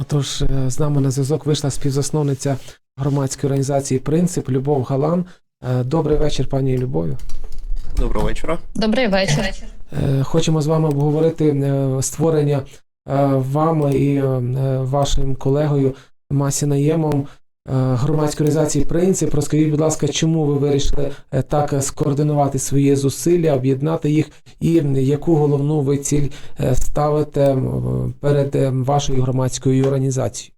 Отож, е, з нами на зв'язок вийшла співзасновниця громадської організації Принцип Любов Галан. Е, Добрий вечір, пані Любові. Доброго вечора. Добрий вечір. Е, Хочемо з вами обговорити створення вам і вашим колегою Масі Наємом е, громадської організації Принцип. Розкажіть, будь ласка, чому ви вирішили е, так скоординувати свої зусилля, об'єднати їх, і яку головну ви ціль е, ставите перед е, вашою громадською організацією?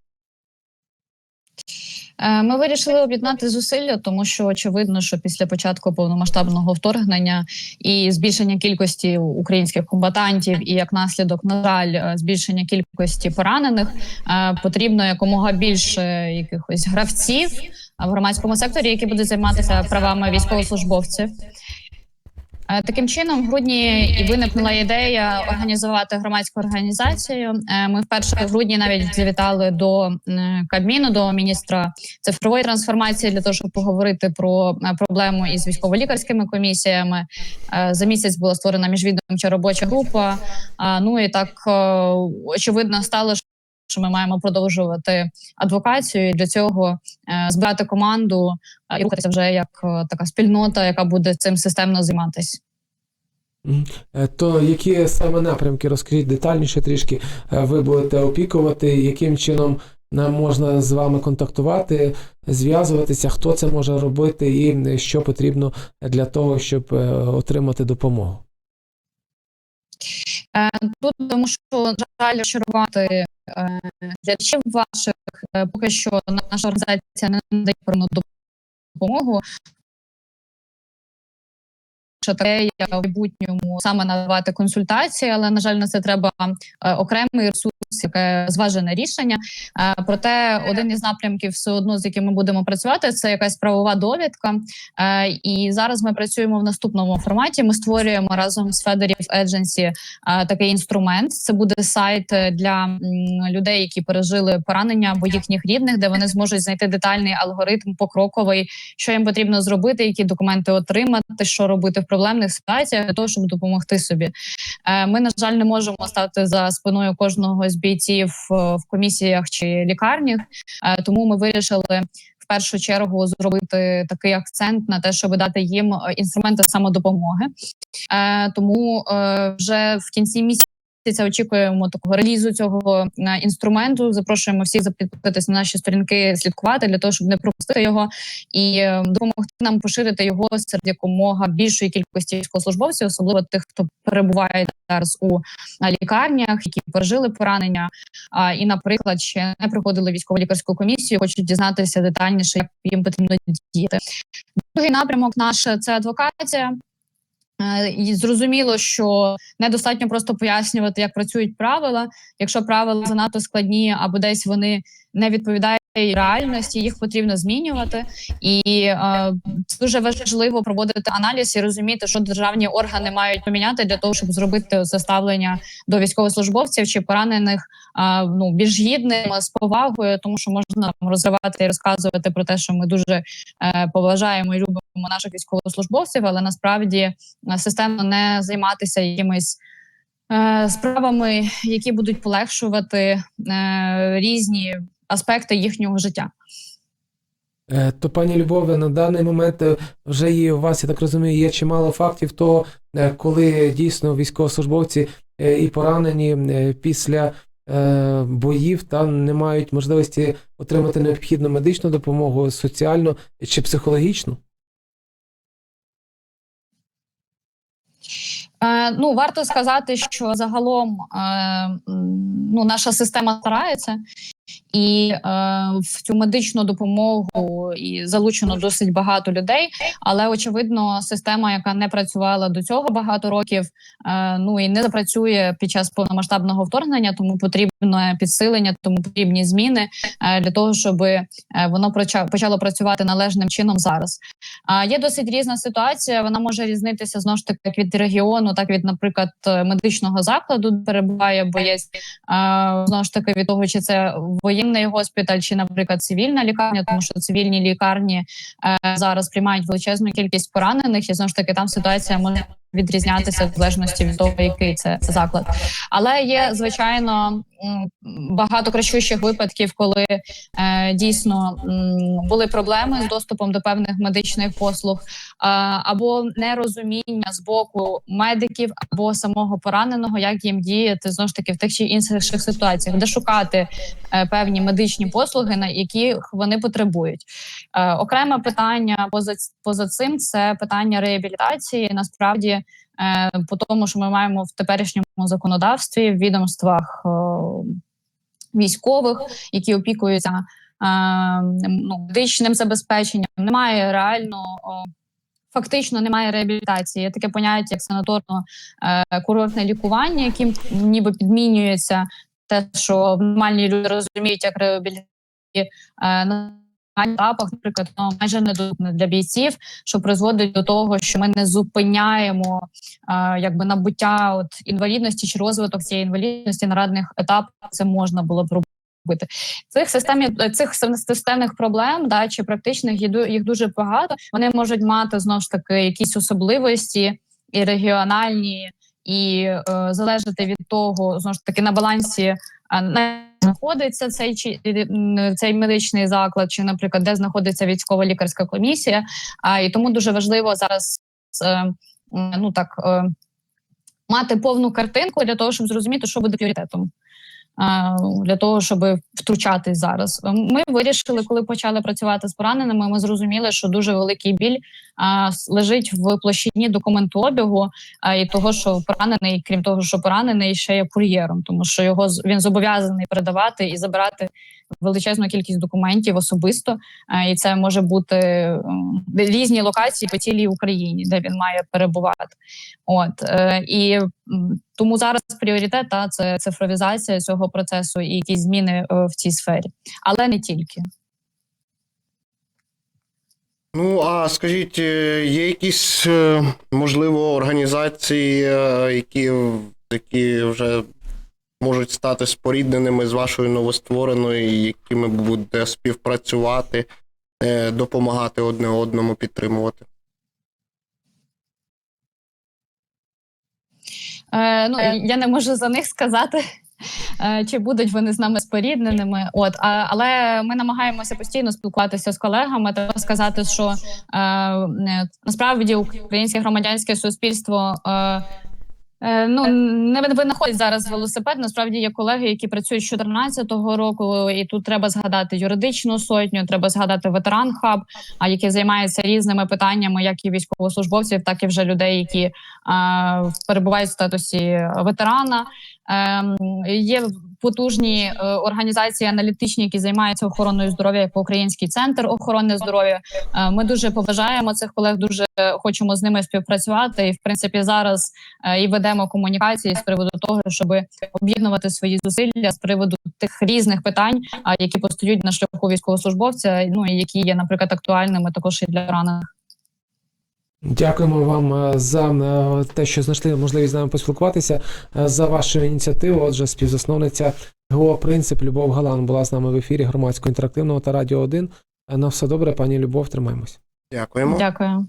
Е, Ми вирішили об'єднати зусилля, тому що очевидно, що після початку повномасштабного вторгнення і збільшення кількості українських комбатантів, і як наслідок, на жаль, е, збільшення кількості поранених, е, потрібно якомога більше якихось гравців в громадському секторі, які будуть займатися правами військовослужбовців. Е, Таким чином, в грудні і виникнула ідея організувати громадську організацію. Е, Ми вперше в грудні навіть завітали до Кабміну, до міністра цифрової трансформації для того, щоб поговорити про е, проблему із військово-лікарськими комісіями. За місяць була створена міжвідомча робоча група. Ну і так очевидно стало, що ми маємо продовжувати адвокацію. І Для цього е, збирати команду е, і рухатися вже як е, така спільнота, яка буде цим системно займатися. То які саме напрямки розкажіть детальніше трішки ви будете опікувати, яким чином нам можна з вами контактувати, зв'язуватися, хто це може робити і що потрібно для того, щоб отримати допомогу? Тут тому, що на жаль, розчарувати глядачів ваших е, поки що наша організація не надає певну допомогу. Що таке я в майбутньому саме надавати консультації, але на жаль, на це треба е, окремий ресурс, яке зважене рішення. Е, проте один із напрямків, все одно з яким ми будемо працювати, це якась правова довідка. Е, і зараз ми працюємо в наступному форматі. Ми створюємо разом з Federative Agency е, такий інструмент. Це буде сайт е, для людей, які пережили поранення або їхніх рідних, де вони зможуть знайти детальний алгоритм покроковий, що їм потрібно зробити, які документи отримати, що робити в проблемних ситуаціях для того, щоб допомогти собі. Ми на жаль не можемо стати за спиною кожного з бійців в комісіях чи лікарнях, Е, тому ми вирішили. В першу чергу зробити такий акцент на те, щоб дати їм е, інструменти самодопомоги. Е, тому вже в кінці місяця очікуємо такого релізу цього е, інструменту. Запрошуємо всіх підписатися на наші сторінки, слідкувати для того, щоб не пропустити його і е, допомогти нам поширити його серед якомога більшої кількості військовослужбовців, особливо тих, хто перебуває зараз у е, лікарнях, які пережили поранення. А і, наприклад, ще не проходили військово-лікарську комісію, хочуть дізнатися детальніше, як їм потрібно діяти. Другий напрямок наш це адвокація. Е, І зрозуміло, що недостатньо просто пояснювати, як працюють правила. Якщо правила занадто складні або десь вони не відповідають реальності, їх потрібно змінювати. І е, дуже важливо проводити аналіз і розуміти, що державні органи мають поміняти для того, щоб зробити заставлення до військовослужбовців чи поранених е, ну більш гідним з повагою, тому що можна розривати і розказувати про те, що ми дуже е, поважаємо і любимо наших військовослужбовців, але насправді е, системно не займатися якимись. е, Справами, які будуть полегшувати е, різні аспекти їхнього життя. Е, То, пані Любове, на даний момент е, вже є у вас, я так розумію, є чимало фактів того, е, коли дійсно військовослужбовці і поранені після боїв та не мають можливості отримати необхідну медичну допомогу, соціальну чи психологічну. Ну варто сказати, що загалом ну, наша система старається, і е, в цю медичну допомогу і залучено досить багато людей. Але очевидно, система, яка не працювала до цього багато років, е, ну і не запрацює під час повномасштабного вторгнення, тому потрібне підсилення, тому потрібні зміни е, для того, щоб е, воно почало працювати належним чином зараз. А є досить різна ситуація. Вона може різнитися знову ж таки від регіону, так від, наприклад, е, медичного закладу, перебуває боєць. Знову ж таки від того, чи це воєнний госпіталь, чи, наприклад, цивільна лікарня, тому що цивільні лікарні е, зараз приймають величезну кількість поранених, і знову ж таки там ситуація може відрізнятися в залежності від того, який це заклад. Але є звичайно багато кращущих випадків, коли е, дійсно були проблеми з доступом до певних медичних послуг, а, або нерозуміння з боку медиків або самого пораненого, як їм діяти знову ж таки в тих чи інших ситуаціях, де шукати е, певні медичні послуги, на яких вони потребують. Е, окреме питання поза, поза цим це питання реабілітації. Насправді, е, по тому, що ми маємо в теперішньому законодавстві в відомствах е, військових, які опікуються е, ну, медичним забезпеченням, немає реально. Фактично немає реабілітації. Є таке поняття, як санаторно-курортне лікування, яким ніби підмінюється те, що нормальні люди розуміють, як реабілітація е, етапах, наприклад, ну, майже недоступне для бійців, що призводить до того, що ми не зупиняємо е, якби набуття от інвалідності чи розвиток цієї інвалідності на радних етапах. Це можна було б робити. Цих системі цих системних проблем, да чи практичних їх дуже багато. Вони можуть мати знову ж таки якісь особливості і регіональні, і е, залежати від того, знову ж таки на балансі е, не знаходиться цей чи цей медичний заклад, чи, наприклад, де знаходиться військова лікарська комісія. А і тому дуже важливо зараз е, ну так е, мати повну картинку для того, щоб зрозуміти, що буде пріоритетом. Для того щоб втручатись зараз, ми вирішили, коли почали працювати з пораненими. Ми зрозуміли, що дуже великий біль лежить в площині документообігу, і того, що поранений, крім того, що поранений, ще є кур'єром, тому що його він зобов'язаний передавати і забирати величезну кількість документів особисто. І це може бути м, різні локації по цілій Україні, де він має перебувати. От е, і тому зараз пріоритет та це цифровізація цього процесу і якісь зміни е, в цій сфері, але не тільки. Ну, а скажіть, е, є якісь, е, можливо, організації, які, які вже можуть стати спорідненими з вашою новоствореною, якими буде співпрацювати, допомагати одне одному підтримувати? Е, ну я не можу за них сказати. е, Чи будуть вони з нами спорідненими? От а, але ми намагаємося постійно спілкуватися з колегами. та сказати, що е, е, насправді українське громадянське суспільство е, е, ну не винаходять зараз велосипед. Насправді є колеги, які працюють з 2014 року, і тут треба згадати юридичну сотню, треба згадати ветеран хаб, а який займається різними питаннями, як і військовослужбовців, так і вже людей, які е, перебувають в статусі ветерана. Ем, є потужні е, організації аналітичні, які займаються охороною здоров'я, як Український центр охорони здоров'я. Е, ми дуже поважаємо цих колег, дуже хочемо з ними співпрацювати. І в принципі зараз е, і ведемо комунікації з приводу того, щоб об'єднувати свої зусилля з приводу тих різних питань, а які постають на шляху військовослужбовця. Ну і які є, наприклад, актуальними також і для ранених. Дякуємо вам е, за е, те, що знайшли можливість з нами поспілкуватися, е, за вашу ініціативу. Отже, співзасновниця ГО Принцип Любов Галан була з нами в ефірі громадського інтерактивного та радіо 1. Е, На все добре, пані Любов, тримаємось. Дякуємо. Дякую.